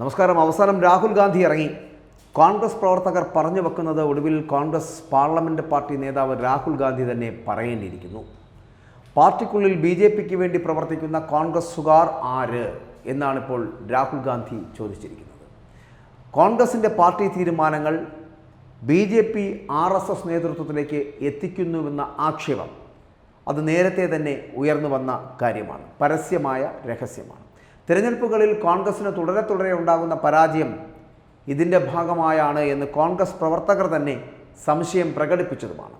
നമസ്കാരം. അവസാനം രാഹുൽ ഗാന്ധി ഇറങ്ങി. കോൺഗ്രസ് പ്രവർത്തകർ പറഞ്ഞു വെക്കുന്നത് ഒടുവിൽ കോൺഗ്രസ് പാർലമെന്റ് പാർട്ടി നേതാവ് രാഹുൽ ഗാന്ധി തന്നെ പറയേണ്ടിയിരിക്കുന്നു. പാർട്ടിക്കുള്ളിൽ ബി ജെ പിക്ക് വേണ്ടി പ്രവർത്തിക്കുന്ന കോൺഗ്രസ്സുകാർ ആര് എന്നാണിപ്പോൾ രാഹുൽ ഗാന്ധി ചോദിച്ചിരിക്കുന്നത്. കോൺഗ്രസിന്റെ പാർട്ടി തീരുമാനങ്ങൾ B J P R S S നേതൃത്വത്തിലേക്ക് എത്തിക്കുന്നുവെന്ന ആക്ഷേപം അത് നേരത്തെ തന്നെ ഉയർന്നു വന്ന കാര്യമാണ്. പരസ്യമായ രഹസ്യമാണ്. തിരഞ്ഞെടുപ്പുകളിൽ കോൺഗ്രസിന് തുടരെ തുടരെ ഉണ്ടാകുന്ന പരാജയം ഇതിന്റെ ഭാഗമായാണ് എന്ന് കോൺഗ്രസ് പ്രവർത്തകർ തന്നെ സംശയം പ്രകടിപ്പിച്ചതുമാണ്.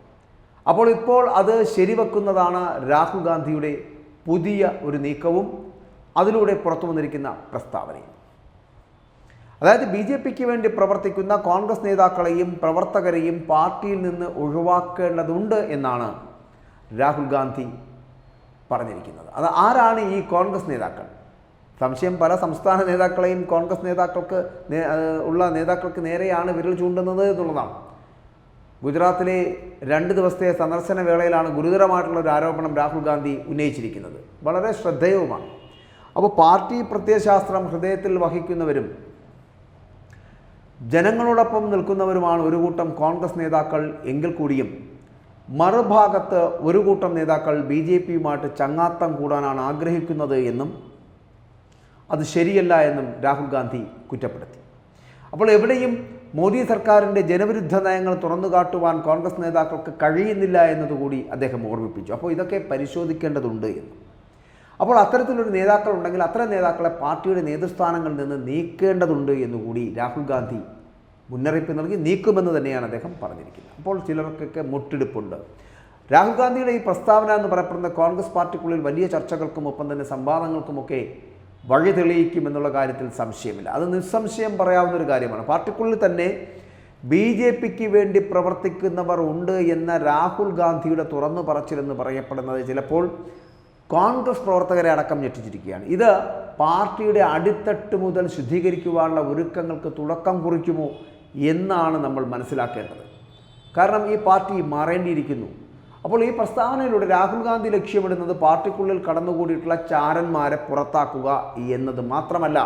അപ്പോൾ ഇപ്പോൾ അത് ശരിവെക്കുന്നതാണ് രാഹുൽ ഗാന്ധിയുടെ പുതിയ ഒരു നീക്കവും അതിലൂടെ പുറത്തു വന്നിരിക്കുന്ന പ്രസ്താവനയും. അതായത് ബി ജെ പിക്ക് വേണ്ടി പ്രവർത്തിക്കുന്ന കോൺഗ്രസ് നേതാക്കളെയും പ്രവർത്തകരെയും പാർട്ടിയിൽ നിന്ന് ഒഴിവാക്കേണ്ടതുണ്ട് എന്നാണ് രാഹുൽ ഗാന്ധി പറഞ്ഞിരിക്കുന്നത്. അത് ആരാണ് ഈ കോൺഗ്രസ് നേതാക്കൾ? സംശയം പല സംസ്ഥാന നേതാക്കളെയും കോൺഗ്രസ് നേതാക്കൾക്ക് ഉള്ള നേതാക്കൾക്ക് നേരെയാണ് വിരൽ ചൂണ്ടുന്നത് എന്നുള്ളതാണ്. ഗുജറാത്തിലെ രണ്ട് ദിവസത്തെ സന്ദർശന വേളയിലാണ് ഗുരുതരമായിട്ടുള്ള ഒരു ആരോപണം രാഹുൽ ഗാന്ധി ഉന്നയിച്ചിരിക്കുന്നത്. വളരെ ശ്രദ്ധേയവുമാണ്. അപ്പോൾ പാർട്ടി പ്രത്യയശാസ്ത്രം ഹൃദയത്തിൽ വഹിക്കുന്നവരും ജനങ്ങളോടൊപ്പം നിൽക്കുന്നവരുമാണ് ഒരു കൂട്ടം കോൺഗ്രസ് നേതാക്കൾ എങ്കിൽ കൂടിയും മറുഭാഗത്ത് ഒരു കൂട്ടം നേതാക്കൾ ബി ജെ പിയുമായിട്ട് ചങ്ങാത്തം കൂടാനാണ് ആഗ്രഹിക്കുന്നത് എന്നും അത് ശരിയല്ല എന്നും രാഹുൽ ഗാന്ധി കുറ്റപ്പെടുത്തി. അപ്പോൾ എവിടെയും മോദി സർക്കാരിന്റെ ജനവിരുദ്ധ നയങ്ങൾ തുറന്നു കാട്ടുവാൻ കോൺഗ്രസ് നേതാക്കൾക്ക് കഴിയുന്നില്ല എന്നതുകൂടി അദ്ദേഹം ഓർമ്മിപ്പിച്ചു. അപ്പോൾ ഇതൊക്കെ പരിശോധിക്കേണ്ടതുണ്ട് എന്ന്. അപ്പോൾ അത്തരത്തിലൊരു നേതാക്കൾ ഉണ്ടെങ്കിൽ അത്തരം നേതാക്കളെ പാർട്ടിയുടെ നേതൃസ്ഥാനങ്ങളിൽ നിന്ന് നീക്കേണ്ടതുണ്ട് എന്നുകൂടി രാഹുൽ ഗാന്ധി മുന്നറിയിപ്പ് നൽകി നീക്കുമെന്ന് തന്നെയാണ് അദ്ദേഹം പറഞ്ഞിരിക്കുന്നത്. അപ്പോൾ ചിലർക്കൊക്കെ മുട്ടെടുപ്പുണ്ട്. രാഹുൽ ഗാന്ധിയുടെ ഈ പ്രസ്താവന എന്ന് പറയപ്പെടുന്ന കോൺഗ്രസ് പാർട്ടിക്കുള്ളിൽ വലിയ ചർച്ചകൾക്കും ഒപ്പം തന്നെ സംവാദങ്ങൾക്കുമൊക്കെ വഴി തെളിയിക്കുമെന്നുള്ള കാര്യത്തിൽ സംശയമില്ല. അത് നിസ്സംശയം പറയാവുന്ന ഒരു കാര്യമാണ്. പാർട്ടിക്കുള്ളിൽ തന്നെ ബി ജെ പിക്ക് വേണ്ടി പ്രവർത്തിക്കുന്നവർ ഉണ്ട് എന്ന രാഹുൽ ഗാന്ധിയുടെ തുറന്നു പറച്ചിലെന്ന് പറയപ്പെടുന്നത് ചിലപ്പോൾ കോൺഗ്രസ് പ്രവർത്തകരെ അടക്കം ഞെട്ടിച്ചിരിക്കുകയാണ്. ഇത് പാർട്ടിയുടെ അടിത്തട്ട് മുതൽ ശുദ്ധീകരിക്കുവാനുള്ള ഒരുക്കങ്ങൾക്ക് തുടക്കം കുറിക്കുമോ എന്നാണ് നമ്മൾ മനസ്സിലാക്കേണ്ടത്. കാരണം ഈ പാർട്ടി മാറേണ്ടിയിരിക്കുന്നു. അപ്പോൾ ഈ പ്രസ്താവനയിലൂടെ രാഹുൽ ഗാന്ധി ലക്ഷ്യമിടുന്നത് പാർട്ടിക്കുള്ളിൽ കടന്നുകൂടിയിട്ടുള്ള ചാരന്മാരെ പുറത്താക്കുക എന്നത് മാത്രമല്ല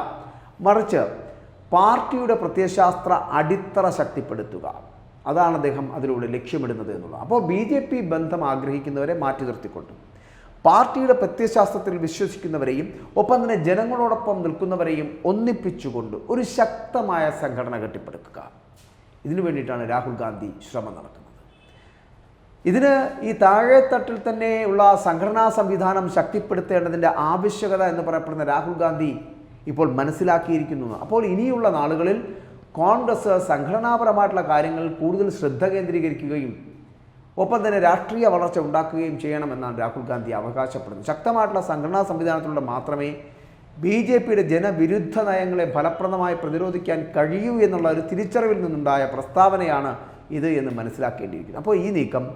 മറിച്ച് പാർട്ടിയുടെ പ്രത്യയശാസ്ത്ര അടിത്തറ ശക്തിപ്പെടുത്തുക. അതാണ് അദ്ദേഹം അതിലൂടെ ലക്ഷ്യമിടുന്നത് എന്നുള്ളത്. അപ്പോൾ ബി ജെ പി ബന്ധം ആഗ്രഹിക്കുന്നവരെ മാറ്റി നിർത്തിക്കൊണ്ട് പാർട്ടിയുടെ പ്രത്യയശാസ്ത്രത്തിൽ വിശ്വസിക്കുന്നവരെയും ഒപ്പം തന്നെ ജനങ്ങളോടൊപ്പം നിൽക്കുന്നവരെയും ഒന്നിപ്പിച്ചുകൊണ്ട് ഒരു ശക്തമായ സംഘടന കെട്ടിപ്പടുക്കുക. ഇതിനു വേണ്ടിയിട്ടാണ് രാഹുൽ ഗാന്ധി ശ്രമം നടത്തുന്നത്. ഇതിന് ഈ താഴെത്തട്ടിൽ തന്നെ ഉള്ള സംഘടനാ സംവിധാനം ശക്തിപ്പെടുത്തേണ്ടതിന്റെ ആവശ്യകത എന്ന് പറയപ്പെടുന്ന രാഹുൽ ഗാന്ധി ഇപ്പോൾ മനസ്സിലാക്കിയിരിക്കുന്നു. അപ്പോൾ ഇനിയുള്ള നാളുകളിൽ കോൺഗ്രസ് സംഘടനാപരമായിട്ടുള്ള കാര്യങ്ങൾ കൂടുതൽ ശ്രദ്ധ കേന്ദ്രീകരിക്കുകയും ഒപ്പം തന്നെ രാഷ്ട്രീയ വളർച്ച ഉണ്ടാക്കുകയും ചെയ്യണമെന്നാണ് രാഹുൽ ഗാന്ധി അവകാശപ്പെടുന്നത്. ശക്തമായിട്ടുള്ള സംഘടനാ സംവിധാനത്തിലൂടെ മാത്രമേ ബി ജെ പിയുടെ ജനവിരുദ്ധ നയങ്ങളെ ഫലപ്രദമായി പ്രതിരോധിക്കാൻ കഴിയൂ എന്നുള്ള ഒരു തിരിച്ചറിവിൽ നിന്നുണ്ടായ പ്രസ്താവനയാണ് ഇത് എന്ന് മനസ്സിലാക്കേണ്ടിയിരിക്കുന്നു. അപ്പോൾ ഈ നീക്കം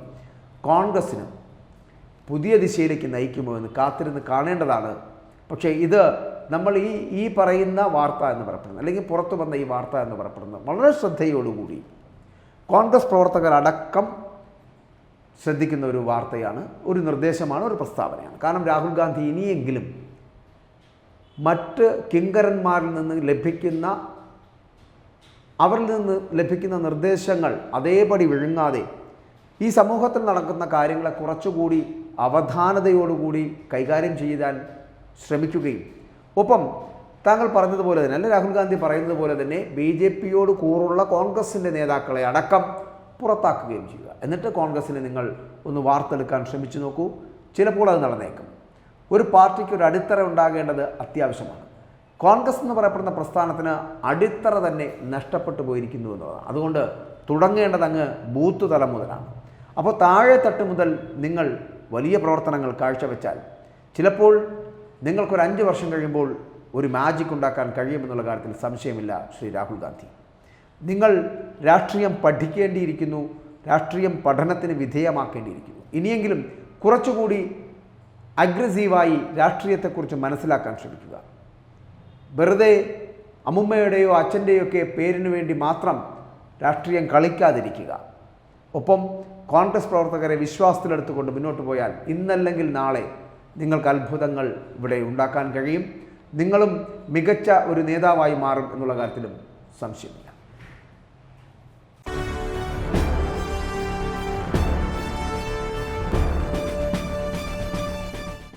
കോൺഗ്രസ്സിന് പുതിയ ദിശയിലേക്ക് നയിക്കുമോ എന്ന് കാത്തിരുന്ന് കാണേണ്ടതാണ്. പക്ഷേ ഇത് നമ്മൾ ഈ ഈ പറയുന്ന വാർത്ത എന്ന് പറയപ്പെടുന്നത് അല്ലെങ്കിൽ പുറത്തു വന്ന ഈ വാർത്ത എന്ന് പറയപ്പെടുന്നത് വളരെ ശ്രദ്ധയോടുകൂടി കോൺഗ്രസ് പ്രവർത്തകരടക്കം ശ്രദ്ധിക്കുന്ന ഒരു വാർത്തയാണ് ഒരു നിർദ്ദേശമാണ് ഒരു പ്രസ്താവനയാണ്. കാരണം രാഹുൽ ഗാന്ധി ഇനിയെങ്കിലും മറ്റ് കിങ്കരന്മാരിൽ നിന്ന് ലഭിക്കുന്ന അവരിൽ നിന്ന് ലഭിക്കുന്ന നിർദ്ദേശങ്ങൾ അതേപടി വിഴുങ്ങാതെ ഈ സമൂഹത്തിൽ നടക്കുന്ന കാര്യങ്ങളെ കുറച്ചുകൂടി അവധാനതയോടുകൂടി കൈകാര്യം ചെയ്യാൻ ശ്രമിക്കുകയും. ഒപ്പം താങ്കൾ പറഞ്ഞതുപോലെ തന്നെ അല്ലെ രാഹുൽ ഗാന്ധി പറയുന്നത് പോലെ തന്നെ ബി ജെ പിയോട് കൂറുള്ള കോൺഗ്രസിന്റെ നേതാക്കളെ അടക്കം പുറത്താക്കുകയും ചെയ്യുക. എന്നിട്ട് കോൺഗ്രസ്സിനെ നിങ്ങൾ ഒന്ന് വാർത്തെടുക്കാൻ ശ്രമിച്ചു നോക്കൂ. ചിലപ്പോൾ അത് നടന്നേക്കും. ഒരു പാർട്ടിക്ക് ഒരു അടിത്തറ ഉണ്ടാകേണ്ടത് അത്യാവശ്യമാണ്. കോൺഗ്രസ് എന്ന് പറയപ്പെടുന്ന പ്രസ്ഥാനത്തിന് അടിത്തറ തന്നെ നഷ്ടപ്പെട്ടു പോയിരിക്കുന്നു എന്നുള്ളതാണ്. അതുകൊണ്ട് തുടങ്ങേണ്ടത് അങ്ങ് ബൂത്ത് തലം മുതലാണ്. അപ്പോൾ താഴെ തട്ട് മുതൽ നിങ്ങൾ വലിയ പ്രവർത്തനങ്ങൾ കാഴ്ചവെച്ചാൽ ചിലപ്പോൾ നിങ്ങൾക്കൊരു അഞ്ച് വർഷം കഴിയുമ്പോൾ ഒരു മാജിക് ഉണ്ടാക്കാൻ കഴിയുമെന്നുള്ള കാര്യത്തിൽ സംശയമില്ല ശ്രീ രാഹുൽ ഗാന്ധി. നിങ്ങൾ രാഷ്ട്രീയം പഠിക്കേണ്ടിയിരിക്കുന്നു രാഷ്ട്രീയം പഠനത്തിന് വിധേയമാക്കേണ്ടിയിരിക്കുന്നു. ഇനിയെങ്കിലും കുറച്ചുകൂടി അഗ്രസീവായി രാഷ്ട്രീയത്തെക്കുറിച്ച് മനസ്സിലാക്കാൻ ശ്രമിക്കുക. വെറുതെ അമ്മുമ്മയുടെയോ അച്ഛന്റെയോ ഒക്കെ പേരിന് വേണ്ടി മാത്രം രാഷ്ട്രീയം കളിക്കാതിരിക്കുക. ഒപ്പം കോൺഗ്രസ് പ്രവർത്തകരെ വിശ്വാസത്തിലെടുത്തുകൊണ്ട് മുന്നോട്ട് പോയാൽ ഇന്നല്ലെങ്കിൽ നാളെ നിങ്ങൾക്ക് അത്ഭുതങ്ങൾ ഇവിടെ ഉണ്ടാക്കാൻ കഴിയും. നിങ്ങളും മികച്ച ഒരു നേതാവായി മാറും എന്നുള്ള കാര്യത്തിലും സംശയമില്ല.